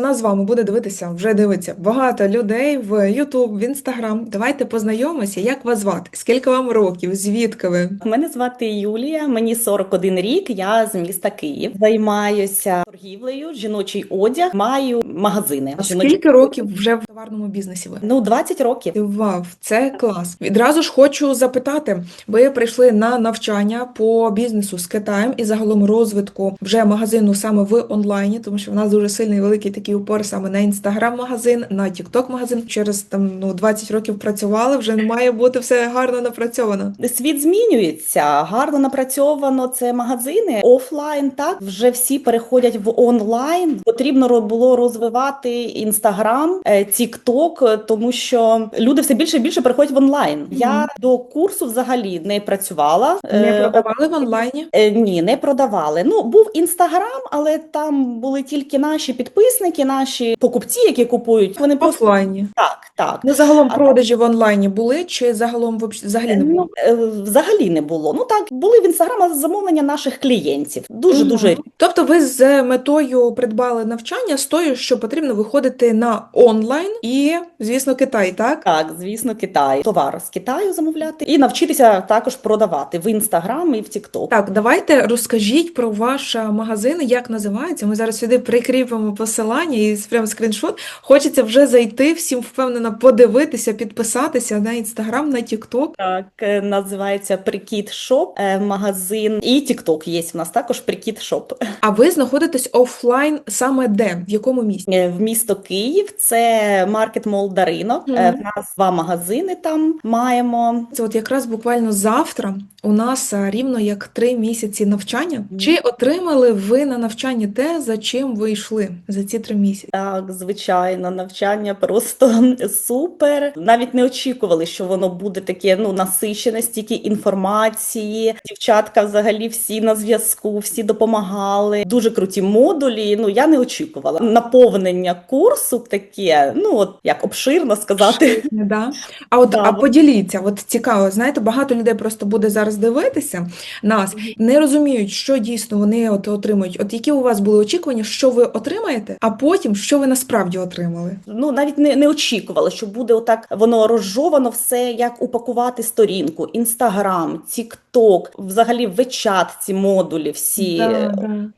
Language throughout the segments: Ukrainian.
Нас з вами буде дивитися, вже дивиться багато людей в YouTube, в Instagram. Давайте познайомимося. Як вас звати? Скільки вам років? Звідки ви? Мене звати Юлія, мені 41 рік. Я з міста Київ. Займаюся торгівлею, жіночий одяг, маю магазини. А жіночі- скільки років вже в товарному бізнесі ви? Ну, 20 років. Вау, це клас. Відразу ж хочу запитати, ви прийшли на навчання по бізнесу з Китаєм і загалом розвитку вже магазину саме в онлайні, тому що в нас дуже сильний великий такий упор саме на інстаграм-магазин, на тікток-магазин. Через там ну 20 років працювали, вже має бути все гарно напрацьовано. Світ змінюється, гарно напрацьовано. Це магазини офлайн. Так вже всі переходять в онлайн. Потрібно було розвивати інстаграм, тікток, тому що люди все більше і більше переходять в онлайн. Я до курсу взагалі не працювала. Не Е, продавали в онлайні? Е, Ні, не продавали. Ну, був інстаграм, але там були тільки наші підписники, наші покупці, які купують. Вони просто офлайні. так, так. Ну загалом А продажі в онлайні були чи загалом взагалі не було? Ну, е, взагалі не було. Ну так, були в інстаграм але замовлення наших клієнтів. Дуже дуже Мгм. Тобто ви з метою придбали навчання з тою, що потрібно виходити на онлайн і, звісно, Китай, так? так, звісно, Китай. Товар з Китаю замовляти і навчитися також продавати в інстаграм і в Тікток. Так, давайте розкажіть про ваш магазин, як називається. Ми зараз сюди прикріпимо посилання і прямо скріншот. Хочеться вже зайти, всім впевнено подивитися, підписатися на інстаграм, на тікток. Так, е, називається Прикіт Шоп, е, магазин. І Тікток є в нас також Прикіт Шоп. А ви знаходитесь офлайн саме де? В якому місті? Е, В місто Київ це маркет Мол Даринок. Е, Мгм. В нас два магазини там маємо. Це от якраз буквально завтра у нас рівно як три місяці навчання. Чи отримали ви на навчанні те, за чим ви йшли за ці три місяці? Так, звичайно, навчання просто супер. Навіть не очікували, що воно буде таке ну насичене, стільки інформації. Дівчатка взагалі всі на зв'язку, всі допомагали. Дуже круті модулі. Ну я не очікувала. Наповнення курсу таке, ну от як обширно сказати. Не да? А от Да, а поділіться, от цікаво, знаєте, багато людей просто буде зараз дивитися нас, не розуміють, що дійсно вони от отримують. От які у вас були очікування, що ви отримаєте, а потім що ви насправді отримали? Ну навіть не, не очікувала, що буде отак воно розжовано все, як упакувати сторінку, інстаграм, тікток, взагалі вичат ці модулі, всі да,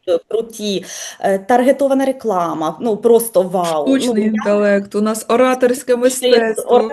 да. круті, е, таргетована реклама. Ну просто вау. Штучний ну, інтелект, у нас ораторське мистецтво.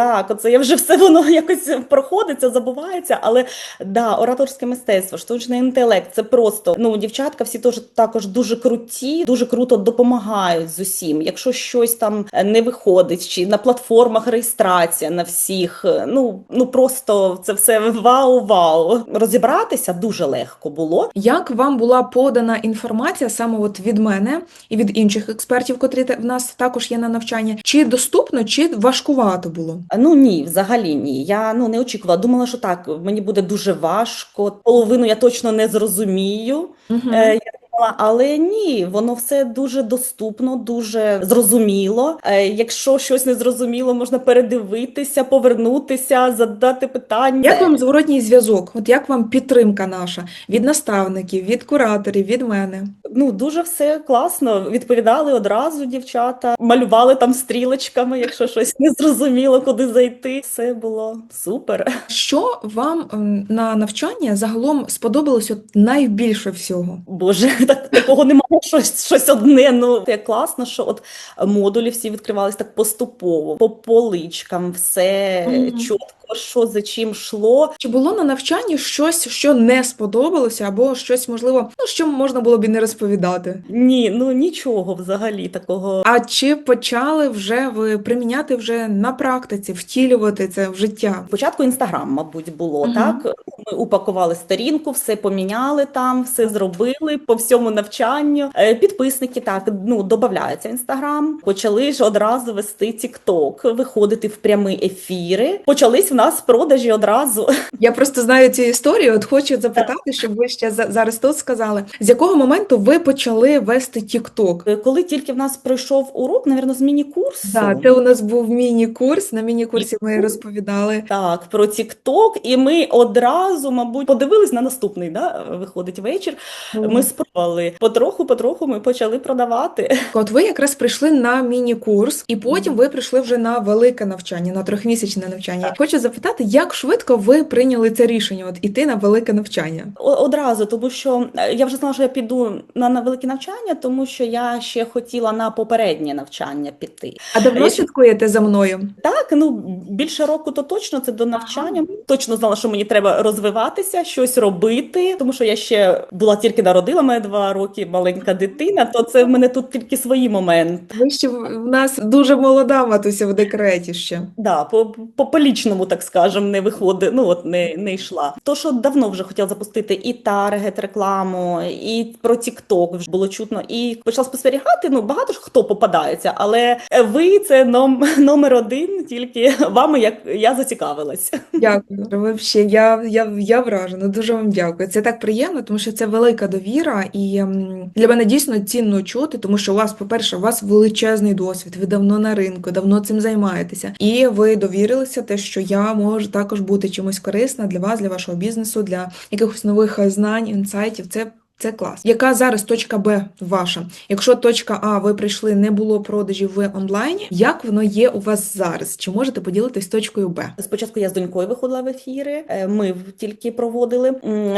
Так, оце я вже все воно якось проходиться, забувається, але да, ораторське мистецтво, штучний інтелект, це просто ну дівчатка всі теж також дуже круті, дуже круто допомагають з усім. Якщо щось там е, не виходить, чи на платформах реєстрація на всіх, е, ну ну просто це все вау-вау. Розібратися дуже легко було. Як вам була подана інформація саме от від мене і від інших експертів, котрі в нас також є на навчанні? Чи доступно, чи важкувато було? Ну ні, взагалі ні. Я ну не очікувала. Думала, що так мені буде дуже важко. Половину я точно не зрозумію. Угу. Е, я але ні, воно все дуже доступно, дуже зрозуміло. Е, якщо щось не зрозуміло, можна передивитися, повернутися, задати питання. Як вам зворотній зв'язок? От як вам підтримка наша від наставників, від кураторів, від мене? Ну дуже все класно. Відповідали одразу дівчата, малювали там стрілочками, якщо щось не зрозуміло, куди зайти. Все було супер. Що вам на навчання загалом сподобалось от найбільше всього? Боже, так такого немає щось, щось одне. Ну це класно, що от модулі всі відкривались так поступово, по поличкам, все Мгм. чітко, що за чим йшло. Чи було на навчанні щось, що не сподобалося, або щось можливо, ну що можна було б і не розповідати? Ні, ну нічого взагалі такого. А чи почали вже ви приміняти вже на практиці, втілювати це в життя? Спочатку інстаграм, мабуть, було Мгм. так. Ми упакували сторінку, все поміняли там, все зробили по всьому навчанню. Е, Підписники так ну додаються інстаграм. Почали ж одразу вести Тікток, виходити в прямі ефіри. Почались в нас продажі одразу. Я просто знаю цю історію. От хочу запитати, щоб ви ще зараз тут сказали, з якого моменту ви почали вести TikTok? Коли тільки в нас пройшов урок, навірно, з міні-курсу. Да, це у нас був міні-курс. На міні-курсі ми розповідали. Так, про TikTok, і ми одразу, мабуть, подивились на наступний, да, виходить вечір. Ми спробували потроху, потроху ми почали продавати. От ви якраз прийшли на міні-курс, і потім ви прийшли вже на велике навчання, на трьохмісячне навчання. Хочу запитати, як швидко ви прийняли це рішення, от іти на велике навчання? Одразу, тому що е, я вже знала, що я піду на, на велике навчання, тому що я ще хотіла на попереднє навчання піти. А давно Я- слідкуєте за мною? Так, ну більше року то точно це до навчання. Точно знала, що мені треба розвиватися, щось робити, тому що я ще була тільки народила мене два роки маленька дитина, то це в мене тут тільки свої моменти. Ви ще в нас дуже молода матуся в декреті ще. Да, по, по, по лічному, так скажем, не виходить, ну от не, не йшла. То, що давно вже хотіла запустити і таргет рекламу, і про TikTok вже було чутно, і почала спостерігати. Ну багато ж хто попадається, але ви це ном, номер один, тільки вами як я зацікавилась. Дякую. Вообще, я, я, я вражена. Дуже вам дякую. Це так приємно, тому що це велика довіра, і ем, для мене дійсно цінно чути, тому що у вас, по-перше, у вас величезний досвід. Ви давно на ринку, давно цим займаєтеся, і ви довірилися те, що я можу також бути чимось корисна для вас, для вашого бізнесу, для якихось нових е, знань, інсайтів. Це це клас. Яка зараз точка Б ваша? Якщо точка А, ви прийшли, не було продажів в онлайні, як воно є у вас зараз? Чи можете поділитись точкою Б? Спочатку я з донькою виходила в ефіри, е, ми тільки проводили.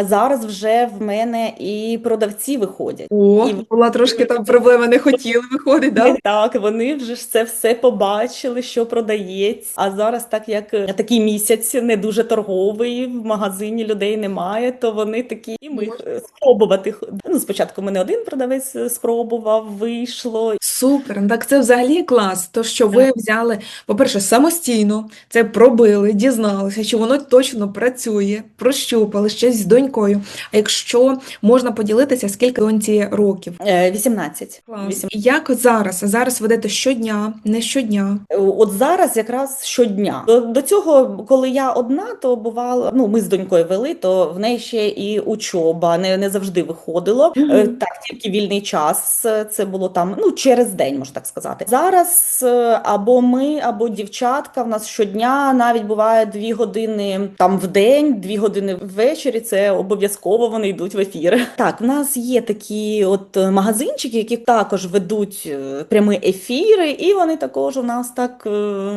Зараз вже в мене і продавці виходять. О, І- була трошки там проблема, не хотіли виходить, да? Так, вони вже ж це все побачили, що продається. А зараз, так як е, такий місяць не дуже торговий, в магазині людей немає, то вони такі і ми е, спробувати. Ну, спочатку мене один продавець е, спробував, вийшло. Супер, ну так це взагалі клас. То, що ви взяли, по-перше, самостійно це пробили, дізналися, що воно точно працює, прощупали ще з донькою. А якщо можна поділитися, скільки доньці років? Е, 18. Клас. 18. Як зараз? Зараз ведете щодня, не щодня. Е, От зараз якраз щодня. До, до цього, коли я одна, то бувало, ну ми з донькою вели, то в неї ще і учоба не, не завжди виходило. Е, Так, тільки вільний час. е, Це було там ну через день, можна так сказати. Зараз е, або ми, або дівчатка. В нас щодня навіть буває дві години там в день, дві години ввечері. Це обов'язково вони йдуть в ефір. Так, в нас є такі от магазинчики, які також ведуть прямі ефіри, і вони також у нас так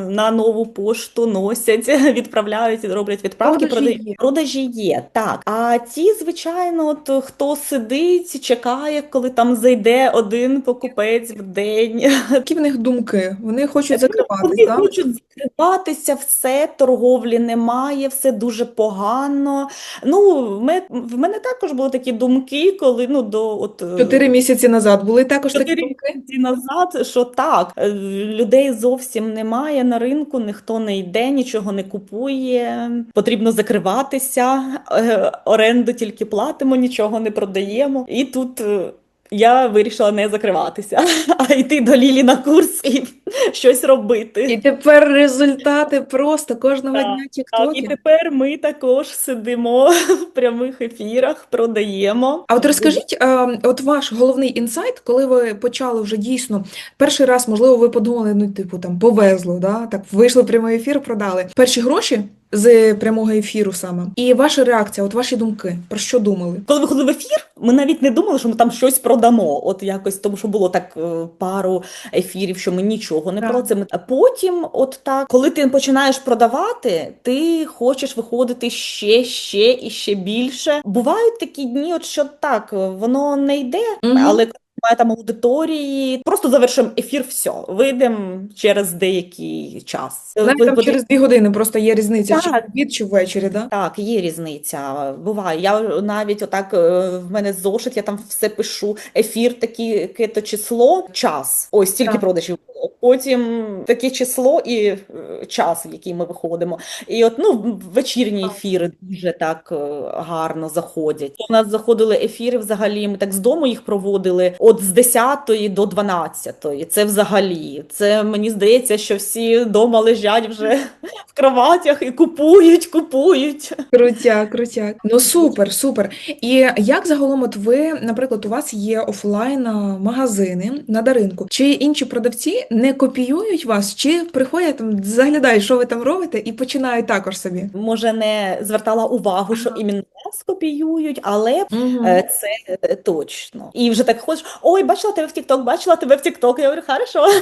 на нову пошту носять, відправляють, роблять відправки. Продажі є. Продажі є, так. А ті, звичайно, от хто сидить, чекає, коли там зайде один покупець в день. Які в них думки? Вони хочуть закриватись, Вони так? хочуть закриватися, все, торговлі немає, все дуже погано. Ну, в мене, також були такі думки, коли ну до от е, Чотири місяці назад були також такі думки? місяці назад, що так, е, людей зовсім немає на ринку, ніхто не йде, нічого не купує. Потрібно закриватися, е, оренду тільки платимо, нічого не продаємо. І тут. е, Я вирішила не закриватися, а йти до Лілі на курс і щось робити. І тепер результати просто кожного Так, дня Так, і тепер ми також сидимо в прямих ефірах, продаємо. А от розкажіть, от ваш головний інсайт, коли ви почали вже дійсно перший раз, можливо, ви подумали, ну, типу, там повезло, да? Так, вийшли в прямий ефір, продали перші гроші з прямого ефіру саме. І ваша реакція, от ваші думки, про що думали? Коли виходили в ефір, ми навіть не думали, що ми там щось продамо. От якось, тому що було так е, пару ефірів, що ми нічого не Так. продали. А потім, от так, коли ти починаєш продавати, ти хочеш виходити ще, ще і ще більше. Бувають такі дні, от що так, воно не йде, Мгм. але немає там аудиторії, просто завершимо ефір, все, вийдемо через деякий час. Ви там через дві години просто є різниця, чи Так. в обід, чи ввечері, да? так, є різниця. Буває. Я навіть отак е, в мене зошит, я там все пишу. Ефір такі, яке-то число, час. Ось стільки продажів. Потім таке число і е, час, в який ми виходимо. І от ну вечірні ефіри дуже так е, гарно заходять. У нас заходили ефіри взагалі. Ми так з дому їх проводили от з 10 до 12. Це взагалі. Це мені здається, що всі вдома лежать вже в кроватях і купують, купують. Крутяк, крутяк. Ну супер, супер. І як загалом, от ви, наприклад, у вас є офлайн магазини на даринку, чи інші продавці не копіюють вас, чи приходять там, заглядають, що ви там робите, і починають також собі? Може, не звертала увагу, що Ага. іменно нас копіюють, але Мгм. Е, Це е, точно. І вже так ходиш, ой, бачила тебе в TikTok, бачила тебе в TikTok. Я говорю, хорошо.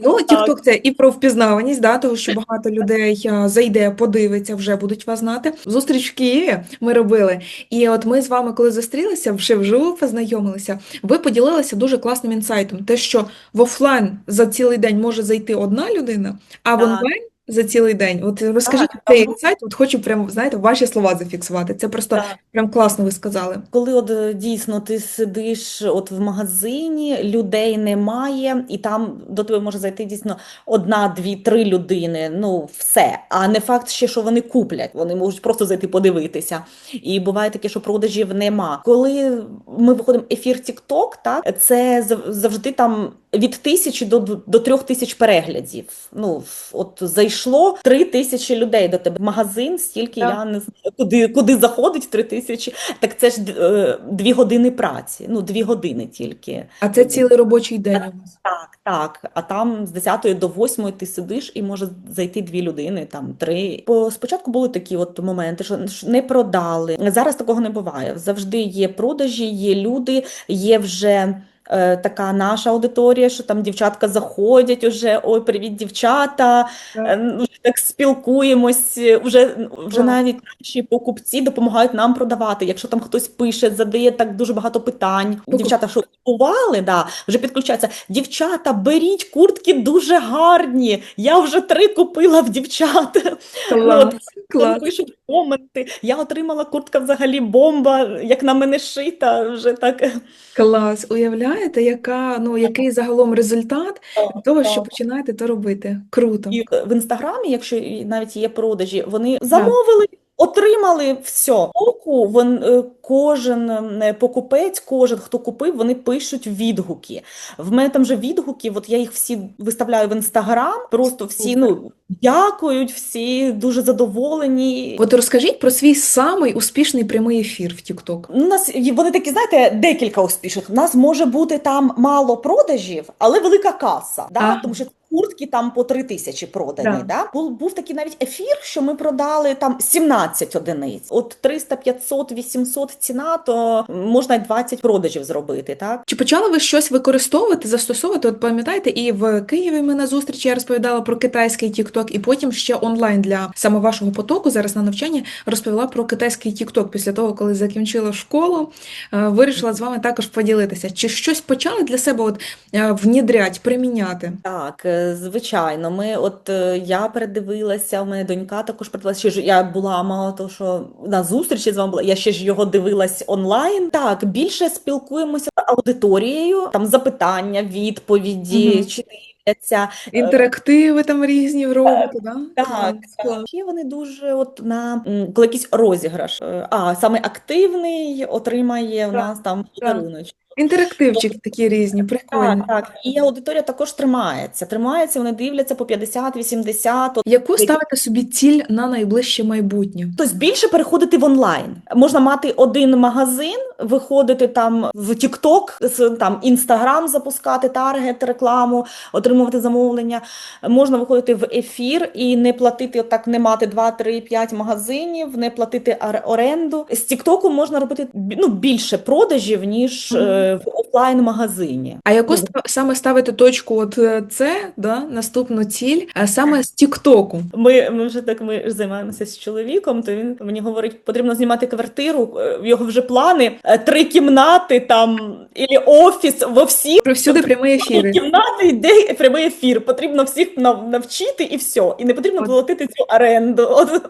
Ну. TikTok це і про впізнаваність, да, того, що багато людей зайде, подивиться, вже будуть вас знати. Зустріч в Києві ми робили. І от ми з вами, коли зустрілися, вже вживу познайомилися, ви поділилися дуже класним інсайтом. Те, що в офлайн за цілий день може зайти одна людина, а в Так. онлайн за цілий день. От розкажіть Так, цей інсайт, от хочу прям, знаєте, ваші слова зафіксувати. Це просто Так. прям класно ви сказали. Коли от дійсно ти сидиш от в магазині, людей немає, і там до тебе може зайти дійсно одна, дві, три людини. Ну все. А не факт ще, що вони куплять. Вони можуть просто зайти подивитися. І буває таке, що продажів нема. Коли ми виходимо ефір TikTok, так це зав- завжди там від тисячі до, до трьох тисяч переглядів. Ну от зайшло три тисячі людей до тебе. Магазин стільки Так. я не знаю, куди, куди заходить три тисячі. Так це ж е, дві години праці. Ну дві години тільки. А це цілий робочий день. Так, так. А там з 10 до 8 ти сидиш і може зайти дві людини, там три. Бо спочатку були такі от моменти, що не продали. Зараз такого не буває. Завжди є продажі, є люди, є вже. Е, Така наша аудиторія, що там дівчатка заходять уже, ой, привіт, дівчата, е, ну, вже так спілкуємось, е, вже, вже навіть наші покупці допомагають нам продавати. Якщо там хтось пише, задає так дуже багато питань. Покуп- Дівчата, що купували, да, вже підключаються. Дівчата, беріть куртки дуже гарні. Я вже три купила в дівчат. Клас, От, клас. Пишуть коменти. Я отримала куртка взагалі бомба, як на мене шита. Вже так. Клас, уявляєте, яка, ну, який загалом результат того, що починаєте то робити? Круто. І в інстаграмі, якщо навіть є продажі, вони замовили. Отримали все. Оку вон, е, кожен е, покупець, кожен, хто купив, вони пишуть відгуки. В мене там же відгуки, от я їх всі виставляю в інстаграм. Просто всі ну дякують, всі дуже задоволені. От розкажіть про свій самий успішний прямий ефір в. Ну, У нас вони такі, знаєте, декілька успішних. У нас може бути там мало продажів, але велика каса. Да? Тому що куртки там по три тисячі продані. Да. Да? Був, був такий навіть ефір, що ми продали там 17 одиниць. От 300, 500, 800 ціна, то можна й 20 продажів зробити. Так? Чи почали ви щось використовувати, застосовувати? От пам'ятаєте, і в Києві ми на зустрічі я розповідала про китайський TikTok, і потім ще онлайн для саме вашого потоку зараз на навчання розповіла про китайський TikTok після того, коли закінчила школу. е, Вирішила з вами також поділитися. Чи щось почали для себе от е, внідрять, приміняти? Так, е, звичайно. Ми, от е, я передивилася, у мене донька також передивилася. Ще ж я була мало того, що на зустрічі з вами була. Я ще ж його дивилась онлайн. Так, більше спілкуємося з аудиторією, там запитання, відповіді, Мгм. чи дивляться. Інтерактиви там різні робите, да? Так, клас. ще вони дуже от на коли якийсь розіграш. е, А саме активний отримає Так, нас там так. Подаруночок. Інтерактивчики такі різні, прикольні. Так, так. І аудиторія також тримається. Тримається, вони дивляться по 50-80. Яку ставите собі ціль на найближче майбутнє? Тобто більше переходити в онлайн. Можна мати один магазин, виходити там в TikTok, там Instagram запускати, таргет, рекламу, отримувати замовлення. Можна виходити в ефір і не платити, отак не мати 2, 3, 5 магазинів, не платити оренду. З TikTok можна робити ну, більше продажів, ніж Мгм. е, в офлайн-магазині. А яку Ну, саме ставити точку? От е, це да, наступну ціль е, саме з Тіктоку. Ми, ми вже так ми займаємося з чоловіком, то він мені говорить, потрібно знімати квартиру. е, В його вже плани е, три кімнати там і офіс во всіх. Про всюди прямі ефіри. Кімнати йде прямий ефір. Потрібно всіх нав- навчити і все. І не потрібно платити цю оренду. От.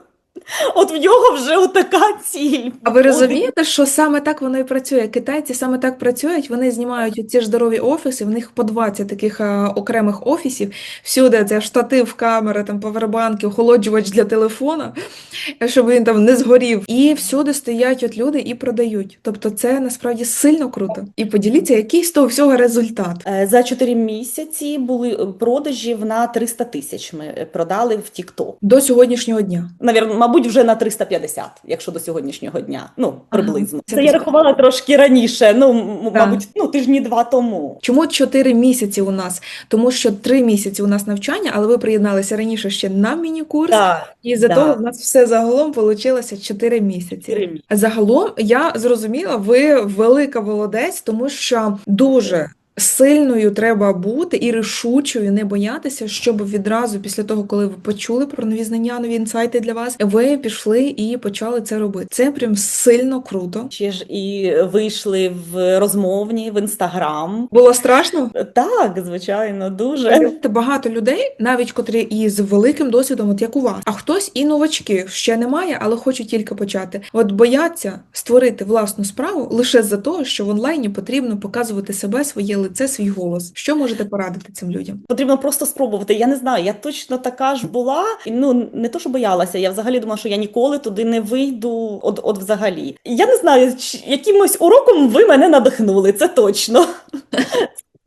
От в нього вже отака ціль. А ви розумієте, що саме так воно і працює? Китайці саме так працюють. Вони знімають ці ж здорові офіси. В них по 20 таких е, окремих офісів. Всюди це штатив, камера, там павербанки, охолоджувач для телефона, щоб він там не згорів. І всюди стоять от люди і продають. Тобто, це насправді сильно круто. І поділіться, який з того всього результат. Е, За 4 місяці були е, продажів на 300 тисяч. Ми продали в TikTok. До сьогоднішнього дня. Навірно, мабуть, вже на 350, якщо до сьогоднішнього дня. Ну, приблизно. Це Це я рахувала трошки раніше. Ну, мабуть, ну тижні два тому. Чому 4 місяці у нас? Тому що 3 місяці у нас навчання, але ви приєдналися раніше ще на міні-курс. І за Да. того в нас все загалом вийшло 4 місяці. 4 місяці. Загалом я зрозуміла, ви велика молодець, тому що дуже сильною треба бути і рішучою, не боятися, щоб відразу після того, коли ви почули про нові знання, нові інсайти для вас, ви пішли і почали це робити. Це прям сильно круто. Ще ж і вийшли в розмовні в інстаграм. Було страшно? Так, звичайно, дуже. Багато людей, навіть котрі із великим досвідом, от як у вас, а хтось і новачки ще немає, але хочуть тільки почати. От бояться створити власну справу лише за того, що в онлайні потрібно показувати себе, своє лице, свій голос. Що можете порадити цим людям? Потрібно просто спробувати. Я не знаю, я точно така ж була. Ну не то, що боялася. Я взагалі думала, що я ніколи туди не вийду. От, от взагалі. Я не знаю, якимось уроком ви мене надихнули. Це точно.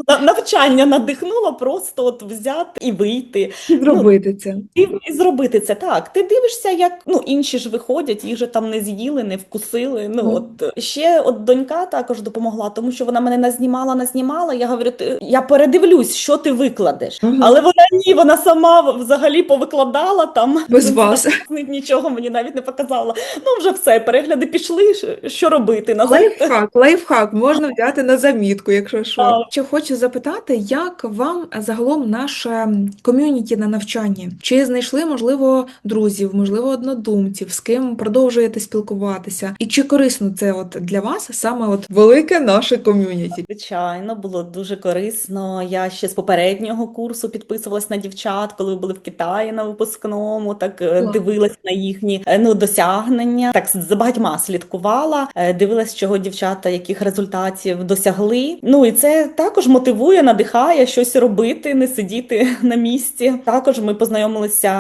На- Навчання надихнуло просто от взяти і вийти. Зробити це. І, і зробити це так. Ти дивишся, як ну інші ж виходять, їх же там не з'їли, не вкусили. Ну Мгм. от ще от донька також допомогла, тому що вона мене назнімала, назнімала. Я говорю, ти я передивлюсь, що ти викладеш. Мгм. Але вона ні, вона сама взагалі повикладала там Без вас. нічого мені навіть не показала. Ну вже все, перегляди пішли. що- робити? Лайфхак, лайфхак можна взяти на замітку, якщо що. Так. Ще хочу запитати, як вам загалом наше ком'юніті на навчанні? Чи знайшли, можливо, друзів, можливо, однодумців, з ким продовжуєте спілкуватися? І чи корисно це от для вас саме от велике наше ком'юніті? Звичайно, було дуже корисно. Я ще з попереднього курсу підписувалась на дівчат, коли ви були в Китаї на випускному, так е, Клас. дивилась на їхні е, ну, досягнення. Так за багатьма слідкувала, е, дивилась, чого дівчата, яких результатів досягли. Ну і це також мотивує, надихає щось робити, не сидіти на місці. Також ми познайомилися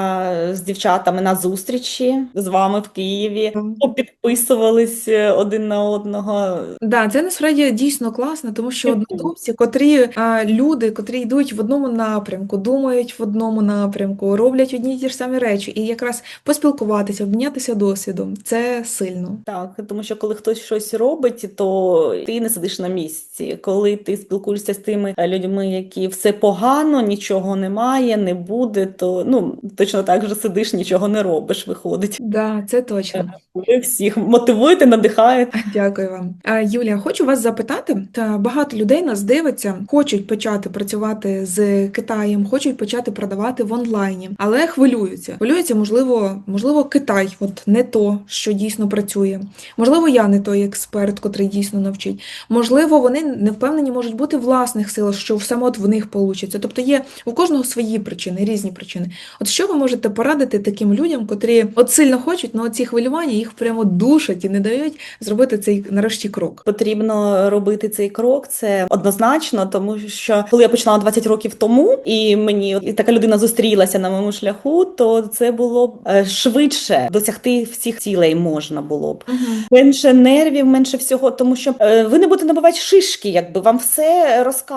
з дівчатами на зустрічі з вами в Києві. Підписувались е, один на одного. Да, це насправді дійсно класно, тому що однодумці, котрі а, люди, котрі йдуть в одному напрямку, думають в одному напрямку, роблять одні й ті ж самі речі, і якраз поспілкуватися, обмінятися досвідом це сильно. Так, тому що коли хтось щось робить, то ти не сидиш на місці. Коли ти спілкуєшся з тими е, людьми, які все погано, нічого немає, не буде, то ну точно так же сидиш, нічого не робиш, виходить. Да, це точно. Ви всіх мотивуєте, надихаєте. Дякую вам. Юлія, хочу вас запитати. Та багато людей нас дивиться, хочуть почати працювати з Китаєм, хочуть почати продавати в онлайні, але хвилюються. Хвилюються, можливо, можливо, Китай, от не то, що дійсно працює. Можливо, я не той експерт, котрий дійсно навчить. Можливо, вони не впевнені можуть бути в власних силах, що саме от в них вийде. Тобто є у кожного свої причини, різні причини. От що ви можете порадити таким людям, котрі от сильно хочуть, але ці хвилювання їх прямо душать і не дають зробити цей нарешті крок. Потрібно робити цей крок. Це однозначно, тому що коли я починала 20 років тому, і мені і така людина зустрілася на моєму шляху, то це було б е, швидше досягти всіх цілей можна було б. Менше нервів, менше всього, тому що е, ви не будете набивати шишки, якби вам все розказують.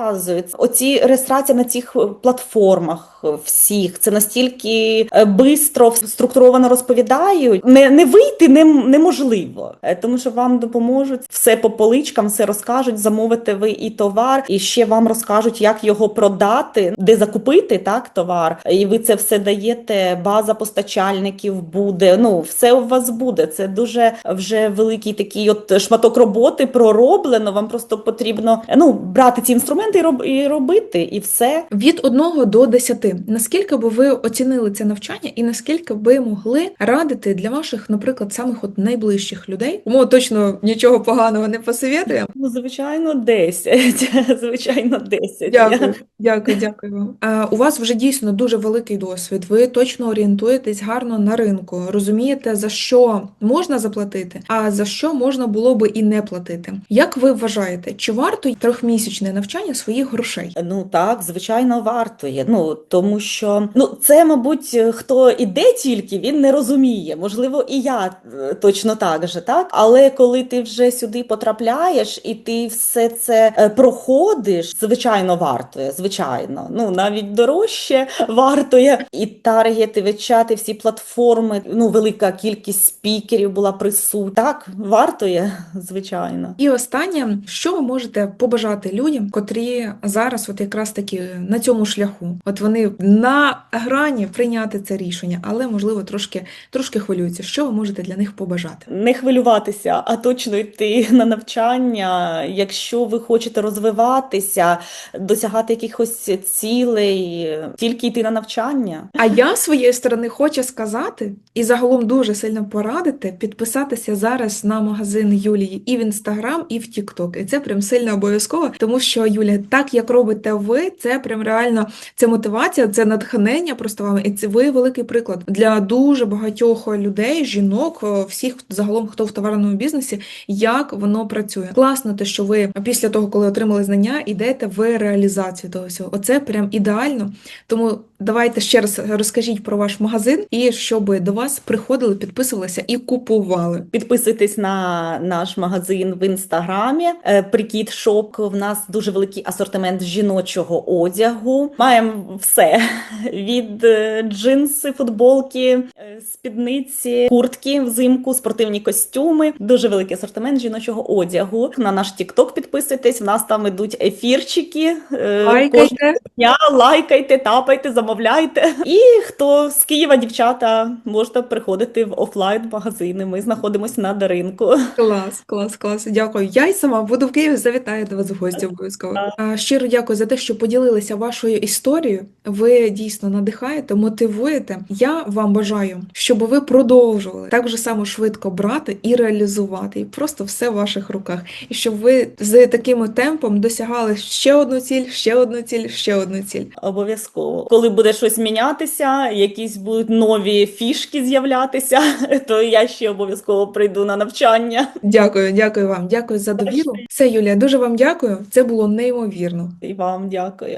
Оці реєстрації на цих е, платформах е, всіх це настільки е, бистро, структуровано розповідають. Не, не вийти нем- неможливо, тому що вам допоможуть все по поличкам, все розкажуть, замовите ви і товар, і ще вам розкажуть, як його продати, де закупити так товар. І ви це все даєте. База постачальників буде. Ну все у вас буде. Це дуже вже великий такий от шматок роботи пророблено. Вам просто потрібно ну брати ці інструменти. Інструменти і роб- і робити, і все. Від 1 до 10. Наскільки би ви оцінили це навчання, і наскільки би могли радити для ваших, наприклад, самих от найближчих людей? Кому точно нічого поганого не посовітуємо. Ну, звичайно, 10. Звичайно, 10. Дякую, дякую, дякую вам. А, у вас вже дійсно дуже великий досвід. Ви точно орієнтуєтесь гарно на ринку, розумієте, за що можна заплатити, а за що можна було би і не платити. Як ви вважаєте, чи варто трьохмісячне навчання своїх грошей? Ну так, звичайно, вартує. Ну тому що ну це, мабуть, хто іде тільки, він не розуміє. Можливо, і я е, точно так же, так. Але коли ти вже сюди потрапляєш і ти все це е, проходиш, звичайно, вартує. Звичайно, ну навіть дорожче вартує. І таргети, вичати, всі платформи. Ну, велика кількість спікерів була присутня. Так, вартує, звичайно. І останнє, що ви можете побажати людям, котрі зараз, от якраз таки на цьому шляху, от вони на грані прийняти це рішення, але можливо трошки трошки хвилюються. Що ви можете для них побажати? Не хвилюватися, а точно йти на навчання. Якщо ви хочете розвиватися, досягати якихось цілей, тільки йти на навчання. А я з своєї сторони хочу сказати і загалом дуже сильно порадити підписатися зараз на магазин Юлії і в інстаграм, і в Тікток. І це прям сильно обов'язково, тому що Юлія, так як робите ви, це прям реально це мотивація, це натхнення просто вам. І це ви великий приклад для дуже багатьох людей, жінок, о, всіх загалом, хто в товарному бізнесі, як воно працює. Класно, те, що ви після того, коли отримали знання, йдете в реалізацію того всього. Оце прям ідеально. Тому давайте ще раз розкажіть про ваш магазин і щоб до вас приходили, підписувалися і купували. Підписуйтесь на наш магазин в інстаграмі. е, Прикіт Шоп. В нас дуже великий асортимент жіночого одягу. Маємо все від е, джинси, футболки, е, спідниці, куртки взимку, спортивні костюми. Дуже великий асортимент жіночого одягу. На наш Тікток підписуйтесь. В нас там ідуть ефірчики. е, кожного Лайкайте. дня лайкайте, тапайте, замовляйте. І хто з Києва, дівчата, можете приходити в офлайн магазини. Ми знаходимося на ринку. Клас, клас, клас. Дякую. Я й сама буду в Києві, завітаю до вас в гості обов'язково. Щиро дякую за те, що поділилися вашою історією. Ви дійсно надихаєте, мотивуєте. Я вам бажаю, щоб ви продовжували так же само швидко брати і реалізувати, і просто все в ваших руках. І щоб ви з таким темпом досягали ще одну ціль, ще одну ціль, ще одну ціль. Обов'язково. Коли буде щось мінятися, якісь будуть нові фішки з'являтися, то я ще обов'язково прийду на навчання. Дякую, дякую вам, дякую за довіру. Все, Юлія, дуже вам дякую. Це було неймовірно. І вам дякую.